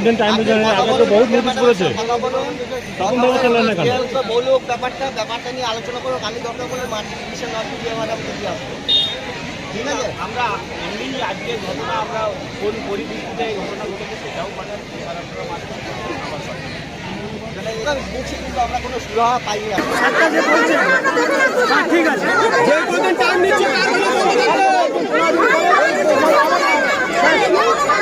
দিন টাইম দিয়েছে আগে তো বহুত নোটিশ করেছে। তখন ব্যবস্থা নেন না কেন? বলুক ব্যাপারটা ব্যাপারটা নিয়ে আলোচনা করো আমি দরকার মার্কেট ডিভিশন না দিয়ে আসব ঠিক আছে? আমরা এমনি আজকে ঘটনা আমরা কোন পরিস্থিতিতে এই ঘটনা ঘটেছে সেটাও মানে কিন্তু আমরা কোনো সুরাহা পাইনি তো ডাইরেক্টলি বলতে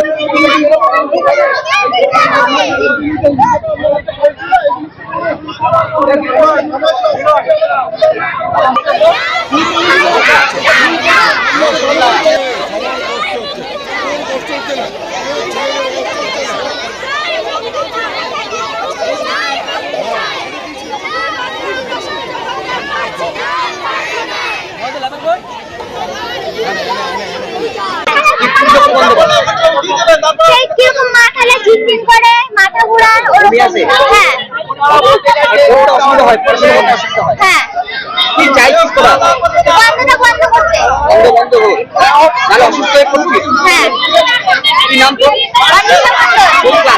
সেই কীরকম মাথালে ঝিনঝিন করে মাথা ঘোরার ওরকম। হ্যাঁ। অসুবিধা হয় পড়াশোনা করতে অসুবিধা হয়। হ্যাঁ। কি চাইছিস তোরা? বন্ধটা বন্ধ করতে। বন্ধ বন্ধ হোক নাহলে অসুস্থ হয়ে পড়বি? হ্যাঁ। কি নাম তোর? অনিশা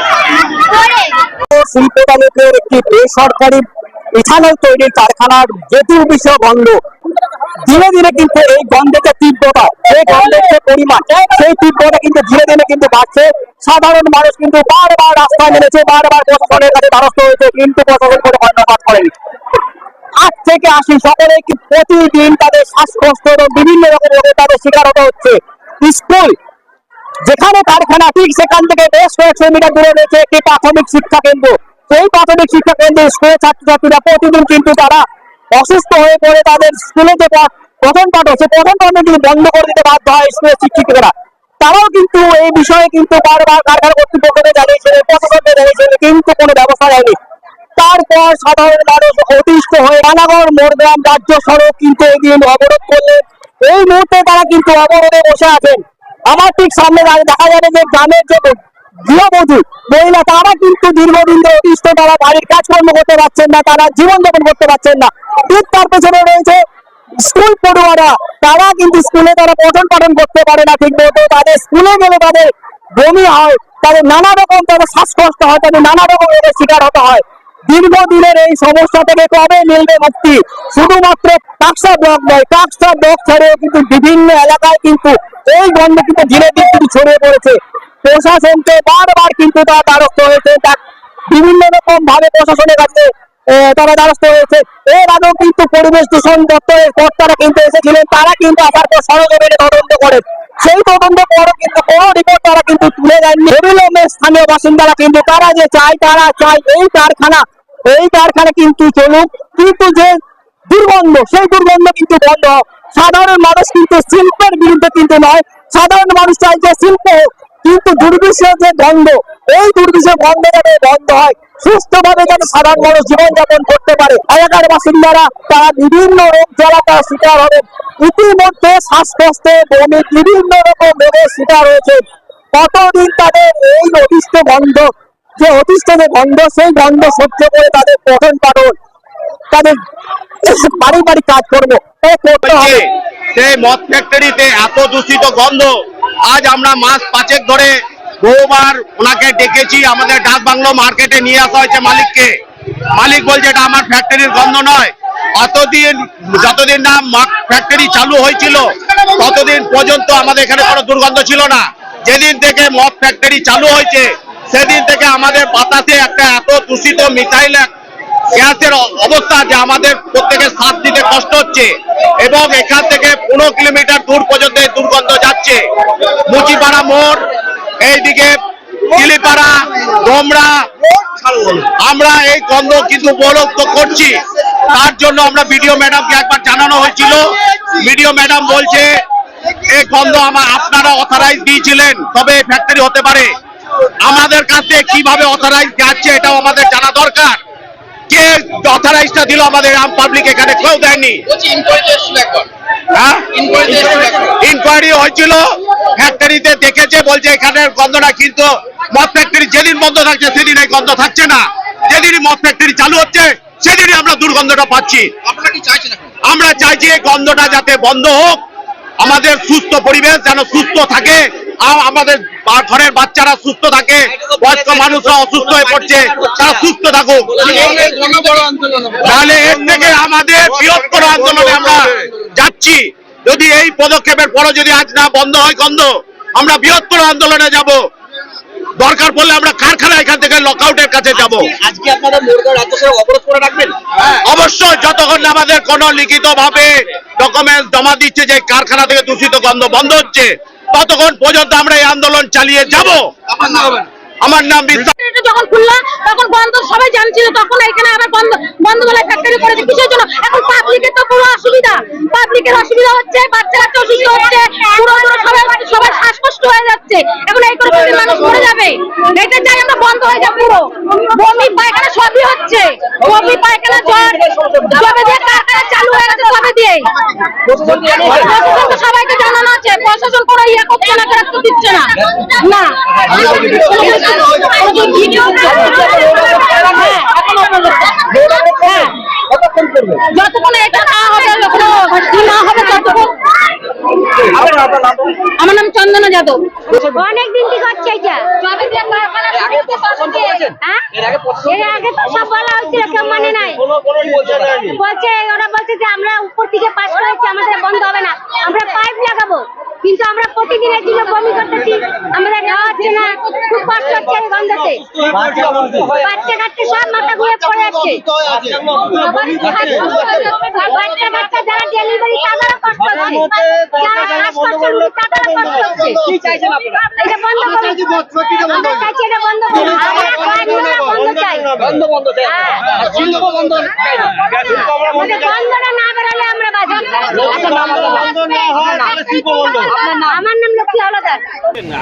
মণ্ডল শিল্প তালুকের একটি বেসরকারি ইথানল তৈরির কারখানার যেতুর বিষয় গন্ধ ধীরে ধীরে কিন্তু এই গন্ধের তীব্রতা, এই গন্ধের যে পরিমাণ, সেই তীব্রতা কিন্তু ধীরে ধীরে কিন্তু বাড়ছে। সাধারণ মানুষ কিন্তু বারবার রাস্তায় নেমেছে, বারবার প্রশাসনের কাছে দ্বারস্থ হয়েছে, কিন্তু প্রশাসন কোনো কর্ণপাত করেনি। আজ থেকে আসি সকলে কি প্রতিদিন তাদের শ্বাসকষ্ট এবং বিভিন্ন রকম রোগে তাদের শিকার হতে হচ্ছে। স্কুল, যেখানে কারখানা, ঠিক সেখান থেকে বেশ কয়েকশো মিটার দূরে রয়েছে একটি প্রাথমিক শিক্ষা কেন্দ্র। সেই প্রাথমিক শিক্ষা কেন্দ্রে স্কুলের ছাত্রছাত্রীরা প্রতিদিন কিন্তু তারা অসুস্থ হয়ে পড়ে তাদের স্কুলে যে পা- পঠন পাঠন সে পঠন পাঠন কিন্তু বন্ধ করে দিতে বাধ্য হয় স্কুলের শিক্ষিকারা। তারাও কিন্তু এই বিষয়ে কিন্তু বারবার কারখানা কর্তৃপক্ষকে জানিয়েছিল প্রশাসনকে জানিয়েছিল কিন্তু কোনো ব্যবস্থা নেয়নি। তারপর সাধারণ মানুষ অতিষ্ঠ হয়ে রানাগড় মোড়গ্রাম রাজ্য সড়ক কিন্তু এদিন অবরোধ করলেন। এই মুহূর্তে তারা কিন্তু অবরোধে বসে আছেন। আমার ঠিক সামনে দেখা যাবে যে গ্রামের যে গৃহবধূ মহিলা, তারা কিন্তু দীর্ঘদিন ধরে তারা বাড়ির কাজকর্ম করতে পারছেন না, তারা জীবনযাপন করতে পারছেন না। ঠিক তার পেছনে রয়েছে স্কুল পড়ুয়ারা। তারা কিন্তু স্কুলে তারা পঠন পাঠন করতে পারে না ঠিক মতো। তাদের স্কুলে গেলে তাদের বমি হয়, তাদের নানা রকম তাদের শ্বাসকষ্ট হয়, তাদের নানা রকম শিকার হতে হয়। দীর্ঘদিনের এই সমস্যা থেকে কবে মিলবে মুক্তি? শুধুমাত্র কাকসা ব্লক নয় কাকসা ব্লক ছাড়িয়ে কিন্তু বিভিন্ন এলাকায় কিন্তু এই গন্ধ কিন্তু ধীরে ধীরে ছড়িয়ে পড়েছে। প্রশাসনকে বারবার কিন্তু তারা দ্বারস্থ হয়েছে। বিভিন্ন রকম ভাবে প্রশাসনের কাছে তারা দ্বারস্থ হয়েছে। এর আগেও কিন্তু পরিবেশ দূষণ দপ্তরের কর্তারা কিন্তু এসেছিলেন। তারা কিন্তু আসার পর সরজমিনে তদন্ত করেন সেই তদন্ত পরও কিন্তু কোনো রিপোর্ট তারা কিন্তু তুলে দেননি। অবিলম্বে স্থানীয় বাসিন্দারা কিন্তু, তারা যে চায় তারা চায়, এই কারখানা এই কারখানা কিন্তু চলুক। কিন্তু যে দুর্গন্ধ, সেই দুর্গন্ধ কিন্তু বন্ধ। সাধারণ মানুষ কিন্তু শিল্পের বিরুদ্ধে কিন্তু নয়। সাধারণ মানুষ চাই যে শিল্প হোক কিন্তু দুর্বিষের যে গন্ধ এই দুর্বিষের বন্ধ যাতে বন্ধ হয়, সুস্থভাবে যেন সাধারণ মানুষ জীবনযাপন করতে পারে। এলাকার বাসিন্দারা তারা বিভিন্ন রোগ জ্বালা তারা শিকার হবে। ইতিমধ্যে শ্বাসকষ্টে বমি বিভিন্ন রকম রোগের শিকার হয়েছে। কতদিন তাদের এই অতিষ্ঠ বন্ধ যে অতিষ্ঠ যে গন্ধ, সেই বন্ধ সহ্য করে তাদের পঠন পাঠন, তাদের বাড়ি কাজ করব সেই মদ ফ্যাক্টরিতে এত দূষিত গন্ধ আজ আমরা মাস পাঁচেক ধরে বহুবার ওনাকে ডেকেছি আমাদের ডাক বাংলো মার্কেটে নিয়ে আসা হয়েছে মালিককে। মালিক বলছে এটা আমার ফ্যাক্টরির গন্ধ নয়। অতদিন যতদিন না ফ্যাক্টরি চালু হয়েছিল ততদিন পর্যন্ত আমাদের এখানে কোনো দুর্গন্ধ ছিল না। যেদিন থেকে মদ ফ্যাক্টরি চালু হয়েছে সেদিন থেকে আমাদের বাতাসে একটা এত দূষিত মিথাইল গ্যাসের অবস্থা যে আমাদের প্রত্যেকের শ্বাস দিতে কষ্ট হচ্ছে এবং এখান থেকে পনেরো কিলোমিটার দূর পর্যন্ত দুর্গন্ধ যাচ্ছে। মুচিপাড়া মোড়, এইদিকে কিলিপাড়া, ডোমরা, আমরা এই গন্ধ কিন্তু উপলব্ধ করছি। তার জন্য আমরা বিডিও ম্যাডামকে একবার জানানো হয়েছিল। বিডিও ম্যাডাম বলছে, এই গন্ধ আমার আপনারা অথরাইজ দিয়েছিলেন, তবে ফ্যাক্টরি হতে পারে। আমাদের কাছে কীভাবে অথরাইজ যাচ্ছে এটাও আমাদের জানা দরকার। অথরাইজটা দিল আমাদের আম পাবলিক এখানে কেউ দেয়নি। হ্যাঁ? ইনকোয়ারি হয়েছিল ফ্যাক্টরিতে দেখেছে বলছে এখানের গন্ধটা কিন্তু মদ ফ্যাক্টরি যেদিন বন্ধ থাকছে সেদিন এই গন্ধ থাকছে না। যেদিনই মদ ফ্যাক্টরি চালু হচ্ছে সেদিনই আমরা দুর্গন্ধটা পাচ্ছি। আমরা চাইছি এই গন্ধটা যাতে বন্ধ হোক আমাদের সুস্থ পরিবেশ যেন সুস্থ থাকে আর আমাদের ঘরের বাচ্চারা সুস্থ থাকে বয়স্ক মানুষরা অসুস্থ হয়ে পড়ছে তারা সুস্থ থাকুক। তাহলে এর থেকে আমাদের বৃহত্তর আন্দোলনে আমরা যাচ্ছি। যদি এই পদক্ষেপের পরও যদি আজ না বন্ধ হয় গন্ধ আমরা বৃহত্তর আন্দোলনে যাব। দরকার পড়লে আমরা কারখানা এখান থেকে লকআউটের কাছে যাব। আজকে আপনারা মোরগাঁও রাজ্য সড়ক অবরোধ করে রাখবেন? অবশ্যই যতক্ষণ না আমাদের কোনো লিখিত ভাবে ডকুমেন্ট জমা দিচ্ছে যে কারখানা থেকে দূষিত গন্ধ বন্ধ হচ্ছে ততক্ষণ পর্যন্ত আমরা এই আন্দোলন চালিয়ে যাব? আমার নাম বিশ্বাস যখন খুললাম তখন বন্ধ সবাই জানছিল তখন এখানে আবার বন্ধ বন্ধ বেলায় ফ্যাক্টরি করেছে কিসের জন্য? এখন পাবলিকের তো পুরো অসুবিধা। পাবলিকের অসুবিধা হচ্ছে বাচ্চারা তো অসুস্থ হচ্ছে পুরো পুরো সবাই সবার যাচ্ছে এখন এই করে যদি মানুষ মরে যাবে। এটা চাই আমরা বন্ধ হয়ে যাবে পুরো। বমি পায়খানা সবই হচ্ছে। বমি পায়খানা জ্বর জবে দিয়ে কারখানা চালু হয়ে গেছে তবে দিয়ে প্রশাসন তো সবাইকে জানানো আছে। প্রশাসন কোনো ইয়ে করছে না ফেরত দিচ্ছে না। না। এখনও। যতক্ষণ এটা না হবে কোনো না হবে ততক্ষণ আমার নাম চন্দনা যাদব। অনেক দিন থেকে হচ্ছে এটা? হ্যাঁ? এর আগে তো সব বলা হয়েছিল কেউ মানে নাই। বলছে ওরা বলছে যে আমরা উপর থেকে করেছি আমাদের বন্ধ হবে না। আমরা পাইপ লাগাবো কিন্তু আমরা প্রতিদিন এই দিকে বমি করতেছি আমাদের নেওয়া হচ্ছে না। খুব গন্ধতে। বাচ্চা কাচ্চা সব মাথা ঘুরে পড়ে যাচ্ছে বাচ্চা বাচ্চা যারা ডেলিভারি তাদেরও কষ্ট হচ্ছে যারা তাদেরও কষ্ট হচ্ছে। এটা বন্ধ করুন আমরা চাইছি এটা বন্ধ করুন আমরা বন্ধ চাই বন্ধ বন্ধ চাই। শিল্প বন্ধ আমাদের বন্ধটা না বেরোলে আমরা বাজি আমার নাম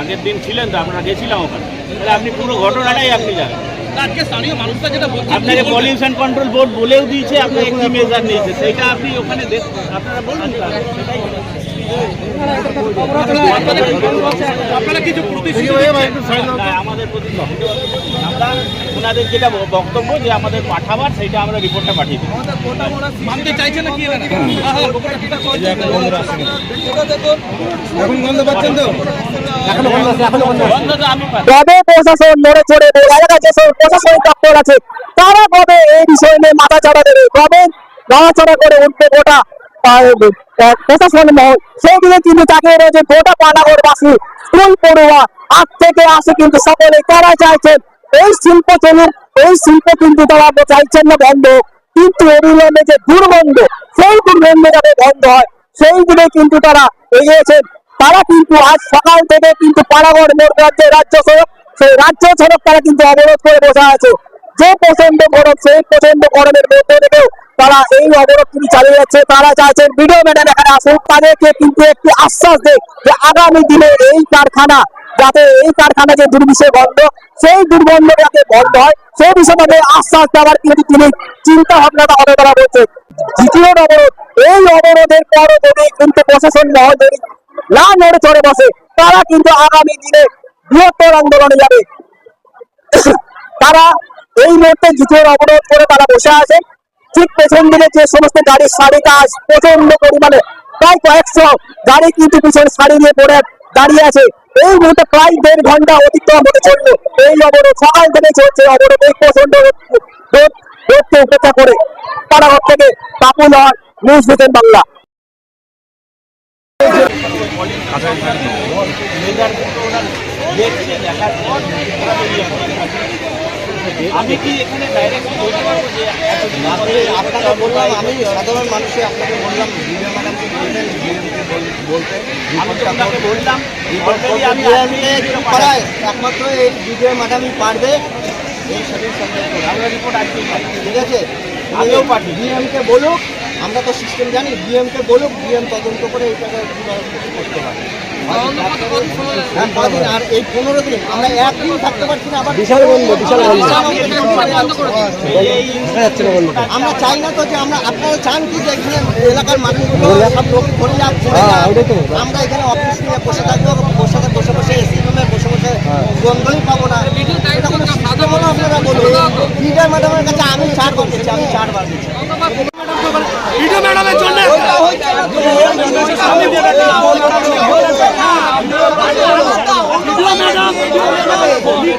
আগের দিন ছিলেন তো আমরা গেছিলাম ওখানে। তাহলে আপনি পুরো ঘটনাটাই আপনি জানেন। আপনাকে পলিউশন কন্ট্রোল বোর্ড বলেও দিয়েছে আপনাকে কি মেজার নিয়েছে সেটা আপনি ওখানে আপনারা বলুন। তাহলে, সেটাই আপনারা কিছু আমাদের আমরা ওনাদের যেটা বক্তব্য যে আমাদের পাঠাবার সেটা আমরা রিপোর্টটা পাঠিয়ে দিই মানতে চাইছে না কি বন্ধ তো। আমি পাচ্ছি। কবে প্রশাসন নড়ে চড়ে বোঝা গেছে সব দপ্তর আছে। তারা কবে এই বিষয় নিয়ে মাথা চাড়া দেবে? কবে? নড়াচড়া করে উঠবে গোটা সেই দিকে কিন্তু আসে কিন্তু সকলে শিল্প শিল্প কিন্তু তারা না বন্ধ। কিন্তু হয়, সেই কিন্তু তারা এগিয়েছেন। তারা কিন্তু আজ সকাল থেকে কিন্তু পানাগড় মোড় রাজ্যে রাজ্য সড়ক, সেই রাজ্য সড়ক তারা কিন্তু অবরোধ করে বসে আছে। যে প্রচণ্ড গরম, সেই প্রচণ্ড গরমের মধ্যে তারা এই অবরোধ কিন্তু চালিয়ে যাচ্ছে, তারা চাইছেন ভিডিও ম্যাডাম এখানে আসুক তাদেরকে কিন্তু একটি আশ্বাস দেয় যে আগামী দিনে এই কারখানা, যাতে এই কারখানা যে দুর্বিষয় বন্ধ, সেই দুর্গন্ধ যাতে বন্ধ হয়, সেই বিষয়ে আশ্বাস দেওয়ার কিন্তু তিনি চিন্তা ভাবনাটা হবে তারা বলছে দ্বিতীয় অবরোধ এই অবরোধের পরও যদি কিন্তু প্রশাসন মহল যদি না নড়ে চড়ে বসে, তারা কিন্তু আগামী দিনে বৃহত্তর আন্দোলনে যাবে। তারা এই মুহূর্তে দ্বিতীয় অবরোধ করে তারা বসে আছে। ঠিক পেছন দিকে যে সমস্ত গাড়ির সারি কাজ প্রচণ্ড পরিমাণে। প্রায় কয়েকশো গাড়ি কিন্তু পিছনে সারি দিয়ে পড়ে দাঁড়িয়ে আছে। এই মুহূর্তে প্রায় দেড় ঘণ্টা অতিক্রম হতে চলল। এই অবরোধ সকাল থেকে চলছে। অবরোধ এই প্রচণ্ড রোদ- উপেক্ষা করে পাড়াঘর থেকে পাপুল হওয়ার নিউজ ভিশন বাংলা। দেখার পর। আমি কি এখানে ডাইরেক্ট বলতে পারব যে আপনাকে বললাম আমি সাধারণ মানুষে আপনাকে বললাম ভিডিও ম্যাডামকে বলবেন বলতে বললাম একমাত্র এই ভিডিও ম্যাডামই পারবে। এই আমরা রিপোর্ট ঠিক আছে? আমিও পাঠিয়ে ডিএমকে বলুক আমরা তো সিস্টেম জানি ডিএমকে বলুক ডিএম তদন্ত করে এইটাকে করতে পারে হ্যাঁ, আর এই পনেরো দিন আমরা একদিন থাকতে পারছি না আবার বিশাল বন্ধ বিশাল আমরা চাই না তো যে আমরা আপনারা চান কি যে এখানে এলাকার মানুষগুলো সব লোক যাচ্ছে আমরা এখানে অফিস নিয়ে বসে থাকব বসে থাকব, বসে বসে এসি রুমে বসে বসে গন্ধই পাবো না। আপনারা বলুন। লিডার ম্যাডামের কাছে আমি চার বার দিচ্ছি আমি চার বার দিচ্ছি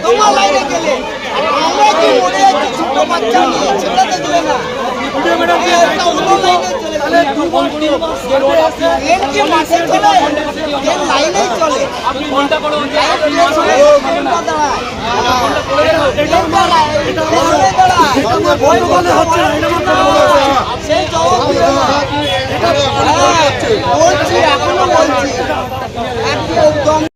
তোমার লাইনে গেলে আমরা কি মরে ছোট বাচ্চা নিয়ে সেটাতে দিলে না? একটা অন্য লাইনে চলে গেলে। এর কি মাসে চলে? এর লাইনেই চলে? আপনি ঘণ্টা করে ঘণ্টা দাঁড়ায়। এটার দাঁড়ায় পেছনে দাঁড়ায়। ভয় বলে হচ্ছে সেই জবাব দিল না। হ্যাঁ, বলছি এখনও বলছি। একদম